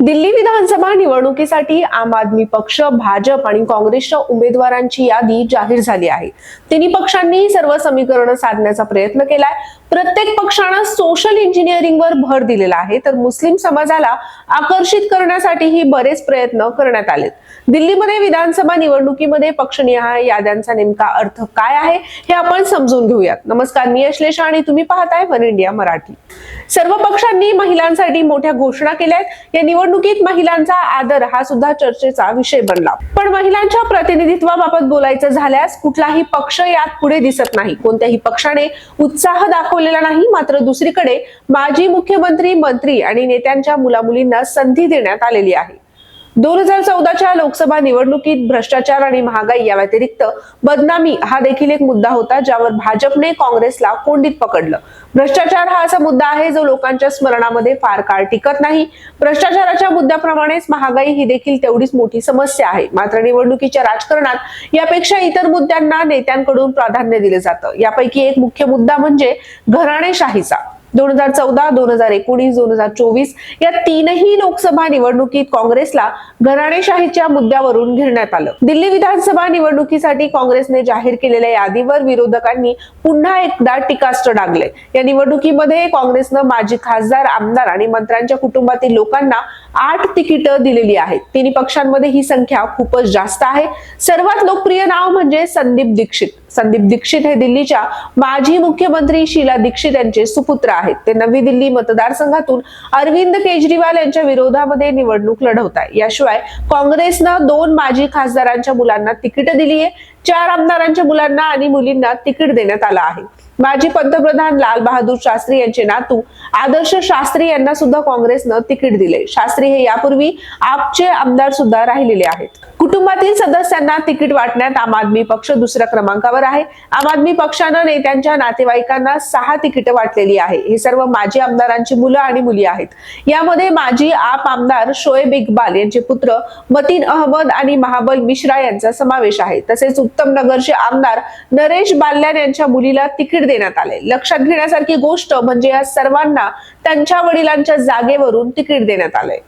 दिल्ली विधानसभा निवडणुकीसाठी आम आदमी पक्ष भाजप आणि काँग्रेसच्या उमेदवारांची यादी जाहीर झाली आहे. तिन्ही पक्षांनी सर्व समीकरण साधण्याचा प्रयत्न केलाय. प्रत्येक पक्षानं सोशल इंजिनिअरिंगवर भर दिलेला आहे. तर मुस्लिम समाजाला आकर्षित करण्यासाठीही बरेच प्रयत्न करण्यात आलेत. दिल्लीमध्ये विधानसभा निवडणुकीमध्ये पक्षनिहाय याद्यांचा नेमका अर्थ काय आहे हे आपण समजून घेऊयात. नमस्कार मी अश्लेषा आणि तुम्ही पाहताय वन इंडिया मराठी. सर्व पक्षांनी महिलांसाठी मोठ्या घोषणा केल्या आहेत या निवडणुकीत महिलांचा आदर हा सुद्धा चर्चेचा विषय बनला. पण महिलांच्या प्रतिनिधित्वाबाबत बोलायचं झाल्यास कुठलाही पक्ष यात पुढे दिसत नाही. कोणत्याही पक्षाने उत्साह दाखव दाखवलेला नाही मात्र दुसरीकडे माजी मुख्यमंत्री मंत्री आणि नेत्यांच्या मुलामुलींना संधी देण्यात आलेली आहे. दोन हजार चौदाच्या लोकसभा निवडणुकीत भ्रष्टाचार आणि महागाई या व्यतिरिक्त बदनामी हा देखील एक मुद्दा होता ज्यावर भाजपने काँग्रेसला कोंडीत पकडलं. भ्रष्टाचार हा असा मुद्दा आहे जो लोकांच्या स्मरणामध्ये फार काळ टिकत नाही. भ्रष्टाचाराच्या मुद्द्याप्रमाणेच महागाई ही देखील तेवढीच मोठी समस्या आहे. मात्र निवडणुकीच्या राजकारणात यापेक्षा इतर मुद्द्यांना नेत्यांकडून प्राधान्य दिलं जातं. यापैकी एक मुख्य मुद्दा म्हणजे घराणेशाहीचा. दोन हजार चौदा दोन हजार एकोणीस दोन हजार चोवीस या तीनही लोकसभा निवडणुकीत काँग्रेसला घराणेशाहीच्या मुद्द्यावरून घेण्यात आलं. दिल्ली विधानसभा निवडणुकीसाठी काँग्रेसने जाहीर केलेल्या यादीवर विरोधकांनी पुन्हा एकदा टीकास्त्र डागले. या निवडणुकीमध्ये काँग्रेसनं माजी खासदार आमदार आणि मंत्र्यांच्या कुटुंबातील लोकांना आठ तिकीटं दिलेली आहेत. तिन्ही पक्षांमध्ये ही संख्या खूपच जास्त आहे. सर्वात लोकप्रिय नाव म्हणजे संदीप दीक्षित. संदीप दीक्षित हे दिल्लीच्या माजी मुख्यमंत्री शीला दीक्षित यांचे सुपुत्र आहेत. ते नवी दिल्ली मतदारसंघातून अरविंद केजरीवाल यांच्या विरोधामध्ये निवडणूक लढवत आहे याशिवाय काँग्रेसनं दोन माजी खासदारांच्या मुलांना तिकीट दिली आहे चार आमदारांच्या मुलांना आणि मुलींना तिकीट देण्यात आलं आहे. माजी पंतप्रधान लाल बहादूर शास्त्री यांचे नातू आदर्श शास्त्री यांना सुद्धा काँग्रेसनं तिकीट दिले. शास्त्री हे यापूर्वी आपचे आमदार सुद्धा राहिलेले आहेत. कुटुंबातील सदस्यांना तिकीट वाटण्यात आम आदमी पक्ष दुसऱ्या क्रमांकावर आहे. आम आदमी पक्षानं नेत्यांच्या नातेवाईकांना सहा तिकीट वाटलेली आहे. हे सर्व माजी आमदारांची मुलं आणि मुली आहेत. यामध्ये माजी आप आमदार शोएब इक्बाल यांचे पुत्र मतीन अहमद आणि महाबल मिश्रा यांचा समावेश आहे. तसेच उत्तम नगरचे आमदार नरेश बाल्यान यांच्या मुलीला तिकीट देण्यात आले. लक्षात घेण्यासारखी गोष्ट म्हणजे या सर्वांना त्यांच्या वडिलांच्या जागेवरून तिकीट देण्यात आले.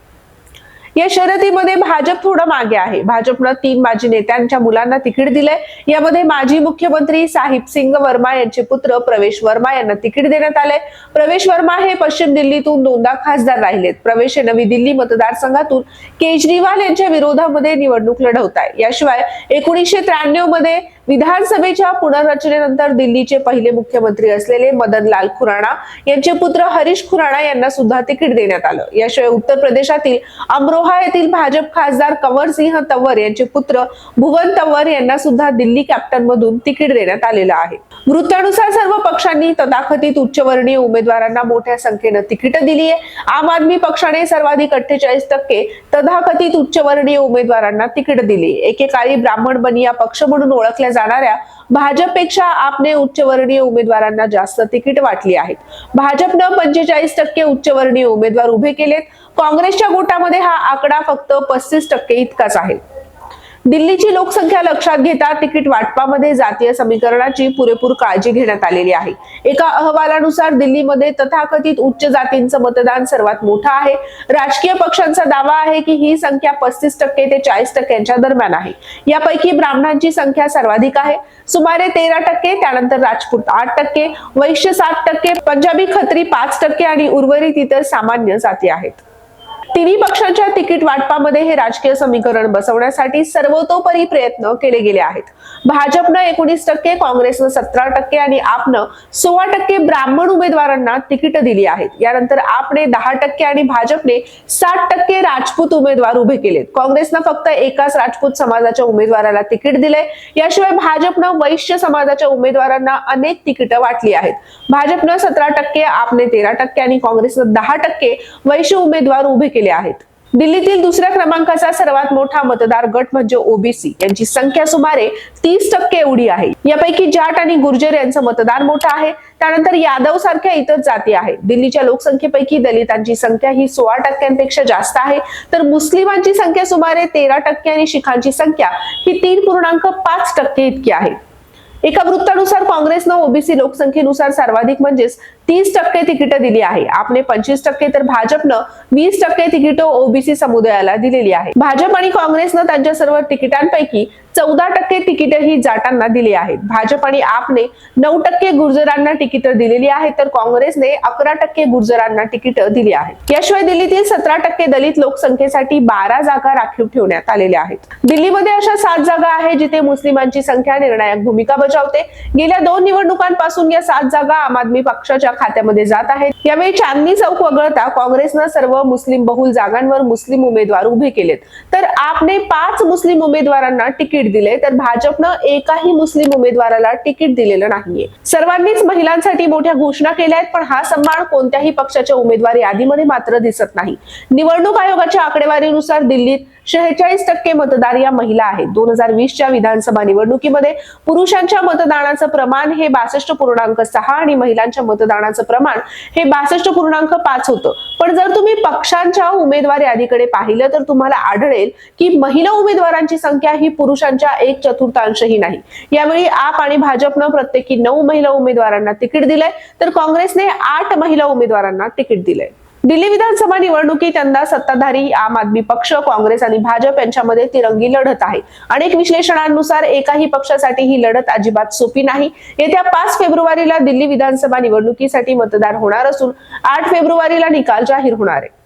या शर्यतीमध्ये भाजप थोडं मागे आहे. भाजपनं तीन माजी नेत्यांच्या मुलांना तिकीट दिलंय. यामध्ये माजी मुख्यमंत्री साहिब सिंग वर्मा यांचे पुत्र प्रवेश वर्मा यांना तिकीट देण्यात आले प्रवेश वर्मा हे पश्चिम दिल्लीतून दोनदा खासदार राहिलेत. प्रवेश हे नवी दिल्ली मतदारसंघातून केजरीवाल यांच्या विरोधामध्ये निवडणूक लढवत आहे याशिवाय एकोणीसशे त्र्याण्णवमध्ये विधानसभेच्या पुनर्रचनेनंतर दिल्लीचे पहिले मुख्यमंत्री असलेले मदनलाल खुराणा यांचे पुत्र हरीश खुराणा यांना सुद्धा तिकीट देण्यात आलं. याशिवाय उत्तर प्रदेशातील अमरोहा येथील भाजप खासदार कंवरसिंह तंवर यांचे पुत्र भुवन तंवर यांना सुद्धा दिल्ली कॅप्टन मधून तिकीट देण्यात आलेलं आहे. वृत्तानुसार सर्व पक्षांनी तथाकथित उच्चवर्णीय उमेदवारांना मोठ्या संख्येनं तिकीट दिली आहे. आम आदमी पक्षाने सर्वाधिक अठ्ठेचाळीस टक्के तथाकथित उच्चवर्णीय उमेदवारांना तिकीट दिली एकेकाळी ब्राह्मण बनिया पक्ष म्हणून ओळखल्या जाणाऱ्या भाजपपेक्षा आपने उच्चवर्णीय उमेदवारांना जास्त तिकीट वाटली आहेत. भाजपनं पंचेचाळीस टक्के उच्चवर्णीय उमेदवार उभे केलेत. काँग्रेसच्या गोटामध्ये हा आकडा फक्त पस्तीस टक्के इतकाच आहे. दिल्लीची लोकसंख्या लक्षात घेता तिकीट वाटपामध्ये जातीय समीकरणाची पुरेपूर काळजी घेण्यात आलेली आहे. एका अहवालानुसार दिल्लीमध्ये तथाकथित उच्च जातींचं मतदान सर्वात मोठं आहे. राजकीय पक्षांचा दावा आहे की ही संख्या पस्तीस टक्के ते चाळीस टक्क्यांच्या दरम्यान आहे. यापैकी ब्राह्मणांची संख्या सर्वाधिक आहे. सुमारे तेरा टक्के त्यानंतर राजपूत आठ टक्के वैश्य सात टक्के पंजाबी खत्री पाच टक्के आणि उर्वरित इतर सामान्य जाती आहेत. तिन्ही पक्षांच्या तिकीट वाटपामध्ये हे राजकीय समीकरण बसवण्यासाठी सर्वतोपरी प्रयत्न केले गेले आहेत. भाजपनं एकोणीस टक्के काँग्रेसनं सतरा टक्के आणि आपनं सोळा टक्के ब्राह्मण उमेदवारांना तिकीट दिली आहेत. यानंतर आपने दहा टक्के आणि भाजपने साठ टक्के राजपूत उमेदवार उभे केलेत. काँग्रेसनं फक्त एकाच राजपूत समाजाच्या उमेदवाराला तिकीट दिले याशिवाय भाजपनं वैश्य समाजाच्या उमेदवारांना अनेक तिकीटं वाटली आहेत. भाजपनं सतरा टक्के आपने तेरा टक्के आणि काँग्रेसनं दहा टक्के वैश्य उमेदवार उभे केले केले आहेत. दिल्लीतील दुसऱ्या क्रमांकाचा सर्वात मोठा मतदार गट म्हणजे ओबीसी यांची संख्या सुमारे तीस टक्के एवढी आहे. यापैकी जाट आणि गुर्जर यांचं मतदान मोठं आहे. त्यानंतर यादव सारख्या इतर जाती आहेत. दिल्लीच्या लोकसंख्येपैकी दलितांची संख्या ही सोळा टक्क्यांपेक्षा जास्त आहे. तर मुस्लिमांची संख्या सुमारे तेरा टक्के आणि शिखांची संख्या ही तीन पूर्णांक पाच टक्के इतकी आहे. एका वृत्तानुसार काँग्रेसनं ओबीसी लोकसंख्येनुसार सर्वाधिक म्हणजेच तीस टक्के तिकीट दिली आहे. आपने पंचवीस टक्के तर भाजपनं वीस टक्के तिकीटं ओबीसी समुदायाला दिलेली आहे. भाजप आणि काँग्रेसनं त्यांच्या सर्व तिकिटांपैकी चौदा टक्के तिकीट ही जाटांना दिली आहेत. भाजप आणि आपने नऊ टक्के गुर्जरांना तिकीट दिलेली आहेत तर काँग्रेसने अकरा टक्के गुर्जरांना तिकीट दिली आहेत. याशिवाय दिल्लीतील सतरा टक्के दलित लोकसंख्येसाठी बारा जागा राखीव ठेवण्यात आलेल्या आहेत. दिल्लीमध्ये अशा सात जागा आहेत जिथे मुस्लिमांची संख्या निर्णायक भूमिका बजावते. गेल्या दोन निवडणुकांपासून या सात जागा आम आदमी पक्षाच्या खात्यामध्ये जात आहेत. यावेळी चांदणी चौक वगळता काँग्रेसनं सर्व मुस्लिम बहुल जागांवर मुस्लिम उमेदवार उभे केलेत. तर आपने पाच मुस्लिम उमेदवारांना तिकीट दिले तर भाजपनं एकाही मुस्लिम उमेदवाराला तिकीट दिलेलं नाहीये. सर्वांनीच महिलांसाठी मोठ्या घोषणा केल्या आहेत पण हा सन्मान कोणत्याही पक्षाच्या उमेदवार यादीमध्ये मात्र दिसत नाही. निवडणूक आयोगाच्या आकडेवारीनुसार दिल्लीत शेहेचाळीस टक्के मतदार या महिला आहेत. दोन हजार वीसच्या विधानसभा निवडणुकीमध्ये पुरुषांच्या मतदानाचं प्रमाण हे बासष्ट पूर्णांक सहा आणि महिलांच्या मतदानाचं प्रमाण हे बासष्ट पूर्णांक पाच होतं. पण जर तुम्ही पक्षांच्या उमेदवार यादीकडे पाहिलं तर तुम्हाला आढळेल की महिला उमेदवारांची संख्या ही पुरुषांच्या एक चतुर्थांशही नाही. यावेळी आप आणि भाजपनं प्रत्येकी नऊ महिला उमेदवारांना तिकीट दिलंय तर काँग्रेसने आठ महिला उमेदवारांना तिकीट दिलंय. दिल्ली विधानसभा निवडणुकीत यंदा सत्ताधारी आम आदमी पक्ष काँग्रेस आणि भाजप यांच्यामध्ये तिरंगी लढत आहे. अनेक विश्लेषणांनुसार एकाही पक्षासाठी ही लढत अजिबात सोपी नाही. येत्या पाच फेब्रुवारीला दिल्ली विधानसभा निवडणुकीसाठी मतदान होणार असून आठ फेब्रुवारीला निकाल जाहीर होणार आहे.